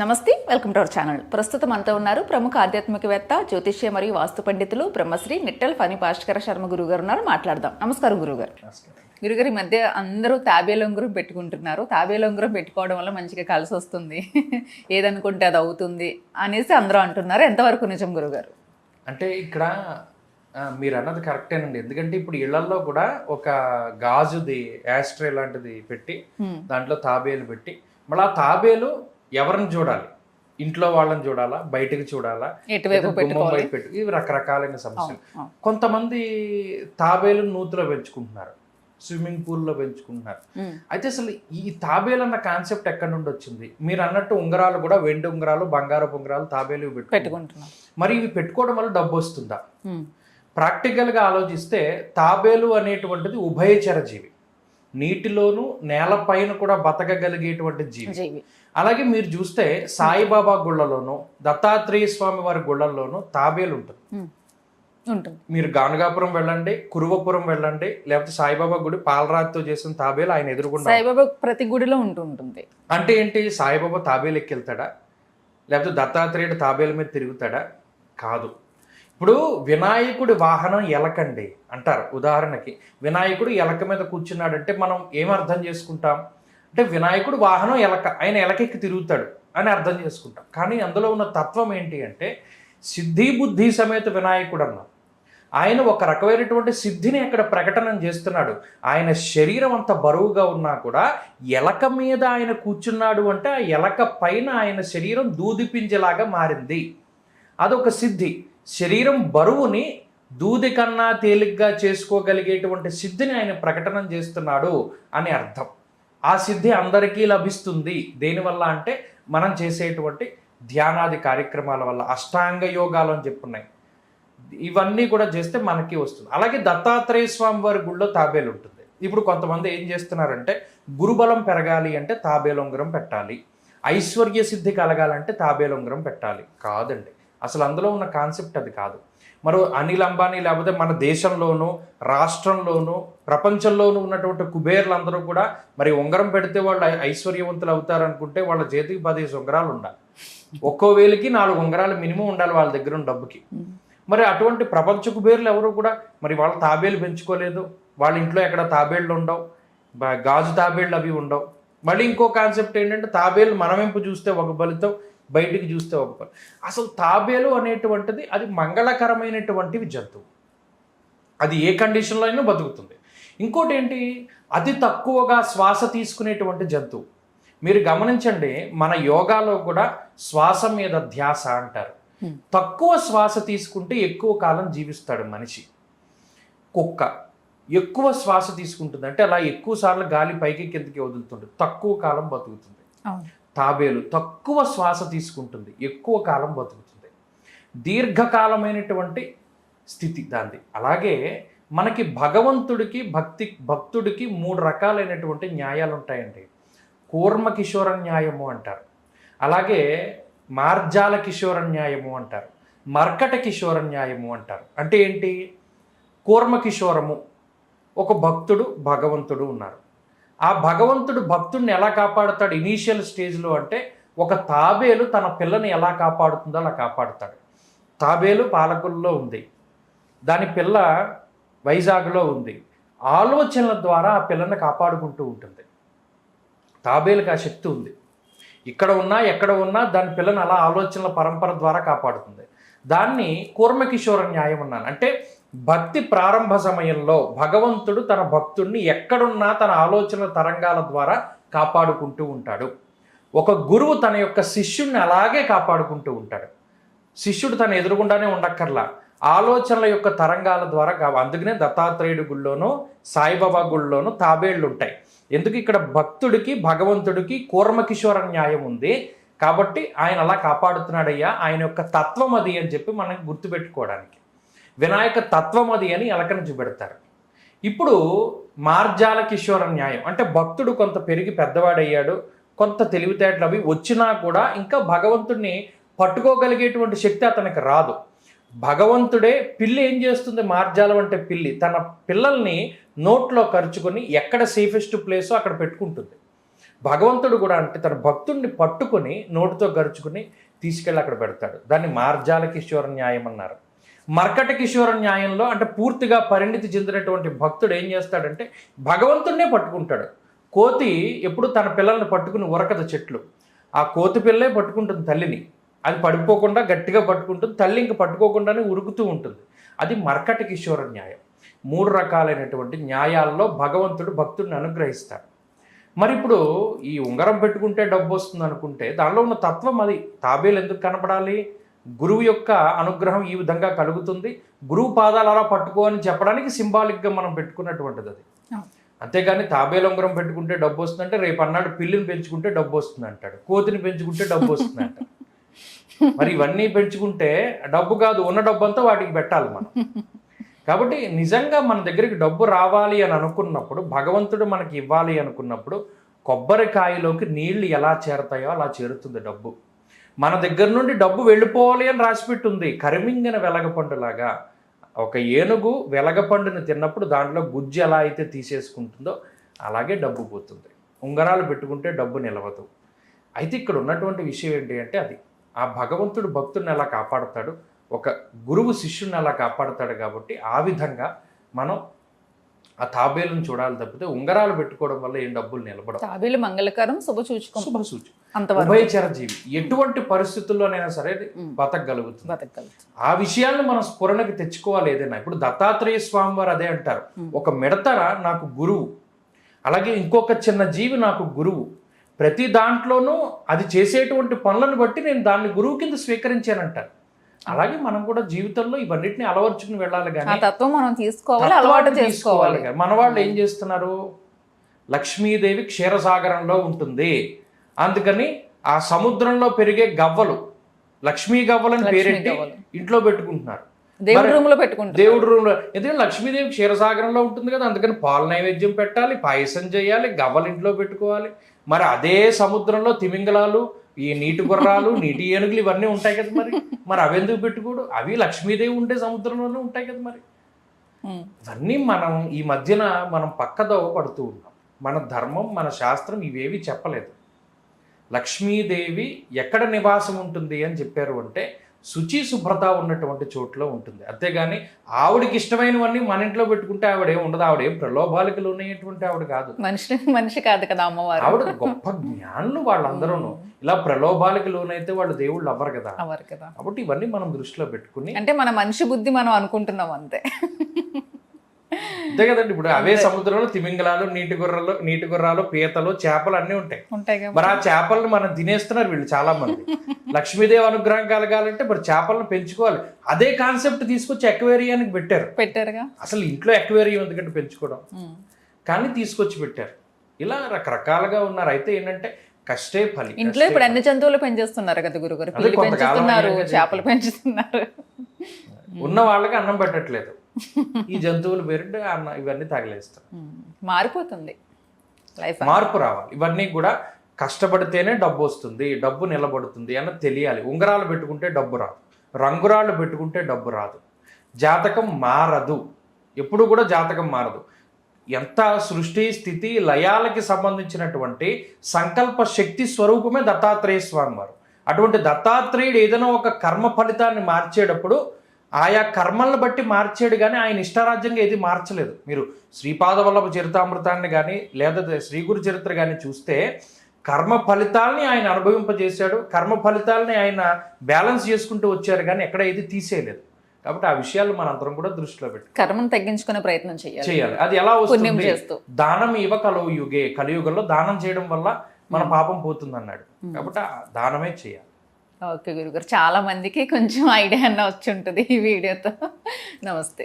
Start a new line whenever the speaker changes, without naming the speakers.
నమస్తే welcome to our channel. ప్రస్తుతం మనతో ఉన్నారు ప్రముఖ ఆధ్యాత్మికవేత్త జ్యోతిష్య మరియు వాస్తు పండితులు బ్రహ్మశ్రీ నిట్టల్ ఫణి భాస్కర శర్మ గురువు గారు ఉన్నారు. మాట్లాడదాం. నమస్కారం గురుగారు గురుగారు ఈ మధ్య అందరూ తాబేలొంగురం పెట్టుకుంటున్నారు. తాబేలొంగురం పెట్టుకోవడం వల్ల మంచిగా కలిసి వస్తుంది. ఏదనుకుంటే అది అవుతుంది అనేసి అందరూ అంటున్నారు. ఎంతవరకు నిజం గురుగారు
అంటే ఇక్కడ మీరు అన్నది కరెక్టేనండి. ఎందుకంటే ఇప్పుడు ఇళ్ళల్లో కూడా ఒక గాజుది యాస్ట్రే లాంటిది పెట్టి. దాంట్లో తాబేలు పెట్టి మళ్ళీ ఆ తాబేలు ఎవరిని చూడాలి? ఇంట్లో వాళ్ళని చూడాలా? బయటకు చూడాలా? పెట్టు ఇవి రకరకాలైన సమస్యలు. కొంతమంది తాబేలు నూతిలో పెంచుకుంటున్నారు. స్విమ్మింగ్ పూల్లో పెంచుకుంటున్నారు. అయితే అసలు ఈ తాబేలు అన్న కాన్సెప్ట్ ఎక్కడి నుండి వచ్చింది? మీరు అన్నట్టు ఉంగరాలు కూడా వెండి ఉంగరాలు బంగారపు ఉంగరాలు తాబేలు పెట్టుకుంటారు
పెట్టుకుంటున్నాం
మరి ఇవి పెట్టుకోవడం వల్ల డబ్బు వస్తుందా. ప్రాక్టికల్గా ఆలోచిస్తే తాబేలు అనేటువంటిది ఉభయచర జీవి. నీటిలోను నేలపైన కూడా బతకగలిగేటువంటి జీవి. అలాగే మీరు చూస్తే సాయిబాబా గుళ్ళలోను దత్తాత్రేయ స్వామి వారి గుళ్ళల్లోనూ తాబేలు ఉంటుంది.
ఉంటుంది.
మీరు గానుగాపురం వెళ్ళండి కురువపురం వెళ్ళండి లేకపోతే సాయిబాబా గుడి పాలరాతితో చేసిన తాబేలు ఆయన ఎదురుగుండా
సాయిబాబా ప్రతి గుడిలో ఉంటుంటుంది
అంటే ఏంటి? సాయిబాబా తాబేలు ఎక్కెళ్తాడా? లేకపోతే దత్తాత్రేయుడు తాబేలు మీద తిరుగుతాడా? కాదు. ఇప్పుడు వినాయకుడి వాహనం ఎలకండి అంటారు. ఉదాహరణకి వినాయకుడు ఎలక మీద కూర్చున్నాడంటే మనం ఏం అర్థం చేసుకుంటాం? అంటే వినాయకుడు వాహనం ఎలక ఆయన ఎలకెక్కి తిరుగుతాడు అని అర్థం చేసుకుంటాం. కానీ అందులో ఉన్న తత్వం ఏంటి అంటే సిద్ధి బుద్ధి సమేత వినాయకుడు అన్నాం ఆయన ఒక రకమైనటువంటి సిద్ధిని అక్కడ ప్రకటన చేస్తున్నాడు. ఆయన శరీరం అంత బరువుగా ఉన్నా కూడా ఎలక మీద ఆయన కూర్చున్నాడు అంటే ఆ ఎలక పైన ఆయన శరీరం దూదిపింజలాగా మారింది. అదొక సిద్ధి. శరీరం బరువుని దూది కన్నా తేలిగ్గా చేసుకోగలిగేటువంటి సిద్ధిని ఆయన ప్రకటన చేస్తున్నాడు అని అర్థం. ఆ సిద్ధి అందరికీ లభిస్తుంది. దేనివల్ల అంటే మనం చేసేటువంటి ధ్యానాది కార్యక్రమాల వల్ల అష్టాంగ యోగాలు అని చెప్పున్నాయి. ఇవన్నీ కూడా చేస్తే మనకి వస్తుంది. అలాగే దత్తాత్రేయ స్వామి వారి గుళ్ళో తాబేలు ఉంటుంది. ఇప్పుడు కొంతమంది ఏం చేస్తున్నారంటే గురుబలం పెరగాలి అంటే తాబేలొంగరం పెట్టాలి. ఐశ్వర్య సిద్ధి కలగాలంటే తాబేలొంగరం పెట్టాలి. కాదండి. అసలు అందులో ఉన్న కాన్సెప్ట్ అది కాదు. మరో అనిల్ అంబానీ లేకపోతే మన దేశంలోనూ రాష్ట్రంలోనూ ప్రపంచంలోనూ ఉన్నటువంటి కుబేర్లందరూ కూడా మరి ఉంగరం పెడితే వాళ్ళు ఐశ్వర్యవంతులు అవుతారనుకుంటే వాళ్ళ చేతికి పదిహేను ఉంగరాలు ఉండాలి. ఒక్కో వేలికి నాలుగు ఉంగరాలు మినిమం ఉండాలి వాళ్ళ దగ్గర ఉన్న డబ్బుకి. మరి అటువంటి ప్రపంచ కుబేర్లు ఎవరు కూడా మరి వాళ్ళ తాబేలు పెంచుకోలేదు. వాళ్ళ ఇంట్లో ఎక్కడ తాబేళ్ళు ఉండవు. గాజు తాబేళ్ళు అవి ఉండవు. మళ్ళీ ఇంకో కాన్సెప్ట్ ఏంటంటే తాబేలు మనవింపు చూస్తే ఒక ఫలితం బయటికి చూస్తే ఒక ఫలితం అసలు తాబేలు అనేటువంటిది అది మంగళకరమైనటువంటివి జంతువు. అది ఏ కండిషన్లో అయినా బతుకుతుంది. ఇంకోటి ఏంటి? అతి తక్కువగా శ్వాస తీసుకునేటువంటి జంతువు. మీరు గమనించండి మన యోగాలో కూడా శ్వాస మీద ధ్యాస అంటారు. తక్కువ శ్వాస తీసుకుంటే ఎక్కువ కాలం జీవిస్తాడు మనిషి. కుక్క ఎక్కువ శ్వాస తీసుకుంటుంది. అంటే అలా ఎక్కువ సార్లు గాలి పైకి కిందకి వదులుతుంది తక్కువ కాలం బతుకుతుంది. తాబేలు తక్కువ శ్వాస తీసుకుంటుంది ఎక్కువ కాలం బతుకుతుంది. దీర్ఘకాలమైనటువంటి స్థితి దాంది అలాగే మనకి భగవంతుడికి భక్తి భక్తుడికి మూడు రకాలైనటువంటి న్యాయాలు ఉంటాయండి కూర్మ కిషోర న్యాయము అంటారు. అలాగే మార్జాల కిషోర న్యాయము అంటారు. మర్కట కిషోర న్యాయము అంటారు. అంటే ఏంటి? కూర్మ కిషోరము ఒక భక్తుడు భగవంతుడు ఉన్నారు. ఆ భగవంతుడు భక్తుడిని ఎలా కాపాడుతాడు ఇనీషియల్ స్టేజ్లో అంటే ఒక తాబేలు తన పిల్లని ఎలా కాపాడుతుందో అలా కాపాడుతాడు. తాబేలు పాలకుల్లో ఉంది. దాని పిల్ల వైజాగ్లో ఉంది. ఆలోచనల ద్వారా ఆ పిల్లని కాపాడుకుంటూ ఉంటుంది. తాబేలుకి ఆ శక్తి ఉంది. ఇక్కడ ఉన్నా ఎక్కడ ఉన్నా దాని పిల్లని అలా ఆలోచనల పరంపర ద్వారా కాపాడుతుంది. దాన్ని కూర్మకిషోర న్యాయం అన్నాను. అంటే భక్తి ప్రారంభ సమయంలో భగవంతుడు తన భక్తుడిని ఎక్కడున్నా తన ఆలోచన తరంగాల ద్వారా కాపాడుకుంటూ ఉంటాడు. ఒక గురువు తన యొక్క శిష్యుణ్ణి అలాగే కాపాడుకుంటూ ఉంటాడు. శిష్యుడు తన ఎదురుగుండానే ఉండక్కర్లా. ఆలోచనల యొక్క తరంగాల ద్వారా కా అందుకనే దత్తాత్రేయుడి గుళ్ళోనూ సాయిబాబా గుళ్ళోనూ తాబేళ్ళు ఉంటాయి ఎందుకు ఇక్కడ భక్తుడికి భగవంతుడికి కూర్మకిషోర న్యాయం ఉంది. కాబట్టి ఆయన అలా కాపాడుతున్నాడయ్యా ఆయన యొక్క తత్వం అది అని చెప్పి మనం గుర్తుపెట్టుకోవడానికి. వినాయక తత్వం అది అని ఎలకన చూపెడతారు. ఇప్పుడు మార్జాల కిషోర న్యాయం. అంటే భక్తుడు కొంత పెరిగి పెద్దవాడయ్యాడు కొంత తెలివితేటలు అవి వచ్చినా కూడా ఇంకా భగవంతుడిని పట్టుకోగలిగేటువంటి శక్తి అతనికి రాదు. భగవంతుడే పిల్లి ఏం చేస్తుంది? మార్జాలం అంటే పిల్లి తన పిల్లల్ని నోట్లో ఖర్చుకొని ఎక్కడ సేఫెస్ట్ ప్లేసో అక్కడ పెట్టుకుంటుంది. భగవంతుడు కూడా అంటే తన భక్తుడిని పట్టుకొని నోటితో గరుచుకుని తీసుకెళ్ళి అక్కడ పెడతాడు. దాన్ని మార్జాల కిషోర న్యాయం అన్నారు. మర్కట కిషోర న్యాయంలో అంటే పూర్తిగా పరిణితి చెందినటువంటి భక్తుడు ఏం చేస్తాడంటే భగవంతుడినే పట్టుకుంటాడు. కోతి ఎప్పుడు తన పిల్లల్ని పట్టుకుని ఉరకదు చెట్లు. ఆ కోతి పిల్లే పట్టుకుంటుంది తల్లిని. అది పడిపోకుండా గట్టిగా పట్టుకుంటుంది తల్లి ఇంక పట్టుకోకుండానే ఉరుకుతూ ఉంటుంది. అది మర్కట కిషోర న్యాయం మూడు రకాలైనటువంటి న్యాయాల్లో భగవంతుడు భక్తుడిని అనుగ్రహిస్తాడు. మరి ఇప్పుడు ఈ ఉంగరం పెట్టుకుంటే డబ్బు వస్తుంది అనుకుంటే దానిలో ఉన్న తత్వం అది. తాబేలు ఎందుకు కనపడాలి? గురువు యొక్క అనుగ్రహం ఈ విధంగా కలుగుతుంది. గురువు పాదాలు అలా పట్టుకో అని చెప్పడానికి సింబాలిక్గా మనం పెట్టుకున్నటువంటిది అది. అంతేగాని తాబేలు ఉంగరం పెట్టుకుంటే డబ్బు వస్తుందంటే రేపు అన్నాడు పిల్లిని పెంచుకుంటే డబ్బు వస్తుంది అంటాడు. కోతిని పెంచుకుంటే డబ్బు వస్తుంది అంటాడు. మరి ఇవన్నీ పెంచుకుంటే డబ్బు కాదు ఉన్న డబ్బు అంతా వాటికి పెట్టాలి మనం. కాబట్టి నిజంగా మన దగ్గరికి డబ్బు రావాలి అని అనుకున్నప్పుడు భగవంతుడు మనకి ఇవ్వాలి అనుకున్నప్పుడు కొబ్బరికాయలోకి నీళ్ళు ఎలా చేరతాయో అలా చేరుతుంది డబ్బు. మన దగ్గర నుండి డబ్బు వెళ్ళిపోవాలి అని రాసిపెట్టుంది. కరిమింగిన వెలగపండులాగా. ఒక ఏనుగు వెలగపండుని తిన్నప్పుడు దాంట్లో గుజ్జు ఎలా అయితే తీసేసుకుంటుందో అలాగే డబ్బు పోతుంది. ఉంగరాలు పెట్టుకుంటే డబ్బు నిలవదు. అయితే ఇక్కడ ఉన్నటువంటి విషయం ఏంటి అంటే అది ఆ భగవంతుడు భక్తుడిని ఎలా కాపాడుతాడు? ఒక గురువు శిష్యుని ఎలా కాపాడుతాడు కాబట్టి ఆ విధంగా మనం ఆ తాబేలును చూడాలి తప్పితే ఉంగరాలు పెట్టుకోవడం వల్ల ఏం డబ్బులు నిలబడవు.
తాబేలు మంగళకరం శుభ సూచకం.
శుభ సూచన
అంతవరకు.
ఉభయచర జీవి ఎటువంటి పరిస్థితుల్లోనైనా సరే బతకగలుగుతుంది.
బతకగలుగుతాం
ఆ విషయాలను మనం స్ఫురణకి తెచ్చుకోవాలి ఏదైనా. ఇప్పుడు దత్తాత్రేయ స్వామి వారు అదే అంటారు. ఒక మిడతర నాకు గురువు. అలాగే ఇంకొక చిన్న జీవి నాకు గురువు. ప్రతి దాంట్లోనూ అది చేసేటువంటి పనులను బట్టి నేను దాన్ని గురువు కింద స్వీకరించానంటారు. అలాగే మనం కూడా జీవితంలో ఇవన్నిటిని అలవర్చుకుని వెళ్ళాలి కానీ
తత్వం మనం తీసుకోవాలి అలవాటు చేసుకోవాలి.
మన వాళ్ళు ఏం చేస్తున్నారు? లక్ష్మీదేవి క్షీరసాగరంలో ఉంటుంది. అందుకని ఆ సముద్రంలో పెరిగే గవ్వలు లక్ష్మీ గవ్వలని పేరెట్టి. ఇంట్లో పెట్టుకుంటున్నారు.
దేవుడి రూమ్లో పెట్టుకుంటాం
దేవుడి రూమ్లో ఎందుకంటే లక్ష్మీదేవి క్షీరసాగరంలో ఉంటుంది కదా అందుకని పాల నైవేద్యం పెట్టాలి పాయసం చేయాలి గవ్వలు ఇంట్లో పెట్టుకోవాలి. మరి అదే సముద్రంలో తిమింగలాలు ఈ నీటి గుర్రాలు నీటి ఏనుగులు ఇవన్నీ ఉంటాయి కదా మరి. మరి అవి ఎందుకు పెట్టుకోడు? అవి లక్ష్మీదేవి ఉండే సముద్రంలోనే ఉంటాయి కదా మరి. ఇవన్నీ మనం ఈ మధ్యన మనం పక్కదోవ పడుతూ ఉన్నాం. మన ధర్మం మన శాస్త్రం ఇవేవి చెప్పలేదు. లక్ష్మీదేవి ఎక్కడ నివాసం ఉంటుంది అని చెప్పారు అంటే శుచి శుభ్రత ఉన్నటువంటి చోట్లో ఉంటుంది. అంతేగాని ఆవిడకి ఇష్టమైనవన్నీ మన ఇంట్లో పెట్టుకుంటే ఆవిడ ఏం ఉండదు ఆవిడ ఏం ప్రలోభాలకు లోనయ్యేటువంటి ఆవిడ కాదు.
మనిషి మనిషి కాదు కదా అమ్మవారు.
ఆవిడ గొప్ప జ్ఞానులు వాళ్ళందరూ ఇలా ప్రలోభాలకు లోనైతే వాళ్ళు దేవుళ్ళు అవ్వరు కదా.
అవరు కదా.
కాబట్టి ఇవన్నీ మనం దృష్టిలో పెట్టుకుని
అంటే మన మనిషి బుద్ధి మనం అనుకుంటున్నాం అంతే.
అంతే కదండి. ఇప్పుడు అవే సముద్రంలో తిమింగలాలు నీటి గుర్రలు నీటి గుర్రాలు పీతలు చేపలు అన్నీ ఉంటాయి.
ఉంటాయి
మరి ఆ చేపలను మనం తినేస్తున్నారు వీళ్ళు చాలా మంది లక్ష్మీదేవి అనుగ్రహం కలగాలంటే మరి చేపలను పెంచుకోవాలి. అదే కాన్సెప్ట్ తీసుకొచ్చి ఎక్వేరియానికి పెట్టారు.
పెట్టారుగా?
అసలు ఇంట్లో ఎక్వేరియం ఎందుకంటే పెంచుకోవడం. కానీ తీసుకొచ్చి పెట్టారు. ఇలా రకరకాలుగా ఉన్నారు. అయితే ఏంటంటే కష్టే ఫలి
ఇంట్లో ఇప్పుడు అన్ని జంతువులు పెంచేస్తున్నారు కదా గురుగారు. పెంచుతున్నారు చేపలు పెంచుతున్నారు
ఉన్న వాళ్ళకి అన్నం పెట్టట్లేదు. ఈ జంతువులు పేరుంటే అన్న ఇవన్నీ తగిలేస్తారు
ఉమ్. మారిపోతుంది. లైఫ్
మార్పు రావాలి. ఇవన్నీ కూడా కష్టపడితేనే డబ్బు వస్తుంది డబ్బు నిలబడుతుంది అన్నది తెలియాలి. ఉంగరాలు పెట్టుకుంటే డబ్బు రాదు. రంగురాళ్ళు పెట్టుకుంటే డబ్బు రాదు. జాతకం మారదు. ఎప్పుడు కూడా జాతకం మారదు. ఎంత సృష్టి స్థితి లయాలకి సంబంధించినటువంటి సంకల్ప శక్తి స్వరూపమే దత్తాత్రేయ స్వామి వారు అటువంటి దత్తాత్రేయుడు ఏదైనా ఒక కర్మ ఫలితాన్ని మార్చేటప్పుడు ఆయా కర్మలను బట్టి మార్చాడు కానీ ఆయన ఇష్టారాజ్యంగా ఏది మార్చలేదు. మీరు శ్రీపాద వల్లభ చరితామృతాన్ని కానీ లేదా శ్రీ గురు చరిత్ర కానీ చూస్తే కర్మ ఫలితాలని ఆయన అనుభవింపజేశాడు కర్మ ఫలితాలని ఆయన బ్యాలెన్స్ చేసుకుంటూ వచ్చారు కానీ ఎక్కడ ఏది తీసేయలేదు. కాబట్టి ఆ విషయాలు మనందరం కూడా దృష్టిలో పెట్టి
కర్మను తగ్గించుకునే ప్రయత్నం చేయాలి.
చేయాలి. అది ఎలా వస్తుంది? దానం ఇవ కలవు యుగే. కలియుగంలో దానం చేయడం వల్ల మన పాపం పోతుంది అన్నాడు కాబట్టి దానమే చేయాలి.
ఓకే గురుగారు. చాలా మందికి కొంచెం ఐడియా అన్న వచ్చి ఉంటుంది ఈ వీడియోతో. నమస్తే.